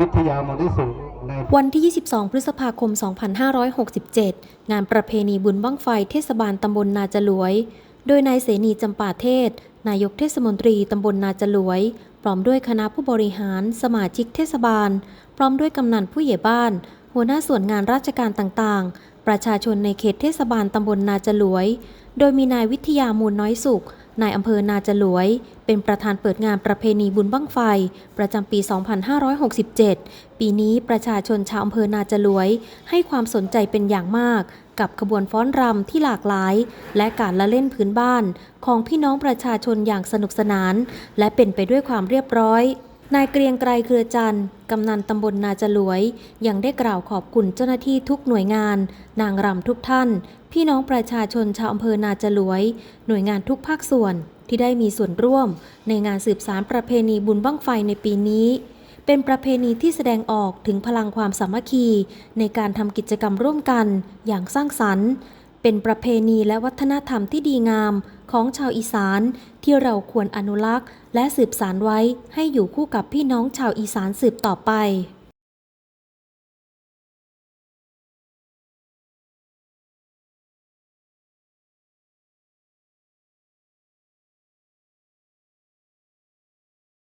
วิทยามนิสูในวันที่ 22 พฤษภาคม 2567 งานประเพณีบุญบั้งไฟเทศบาลตำบลนาจลวย โดยนายเสนีจำปาเทศ นายกเทศมนตรีตำบลนาจลวย พร้อมด้วยคณะผู้บริหาร สมาชิกเทศบาล พร้อมด้วยกำนันผู้ใหญ่บ้าน หัวหน้าส่วนงานราชการต่างๆ ประชาชนในเขตเทศบาลตำบลนาจลวย โดยมีนายวิทยามูลน้อยสุข นายอำเภอนาจลวย เป็นประธานเปิดงานประเพณีบุญบั้งไฟ ประจำปี 2567 ปีนี้ประชาชนชาวอำเภอนาจลวย ให้ความสนใจเป็นอย่างมาก กับขบวนฟ้อนรำที่หลากหลาย และการละเล่นพื้นบ้าน ของพี่น้องประชาชนอย่างสนุกสนาน และเป็นไปด้วยความเรียบร้อย นายเกรียงไกรเครือจันทร์กำนันตำบลนาจลวย ยังได้กล่าวขอบคุณเจ้าหน้าที่ทุกหน่วยงาน นางรำทุกท่าน พี่น้องประชาชนชาวอำเภอนาจลวย หน่วยงานทุกภาคส่วนที่ได้มีส่วนร่วม ในงานสืบสารประเพณีบุญบั้งไฟในปีนี้ เป็นประเพณีที่แสดงออกถึงพลังความสามัคคี ในการทำกิจกรรมร่วมกันอย่างสร้างสรรค์ เป็นประเพณีและวัฒนธรรมที่ดีงาม ของชาวอีสานที่เราควรอนุรักษ์ และสืบสานไว้ให้อยู่คู่กับพี่น้องชาวอีสานสืบต่อไป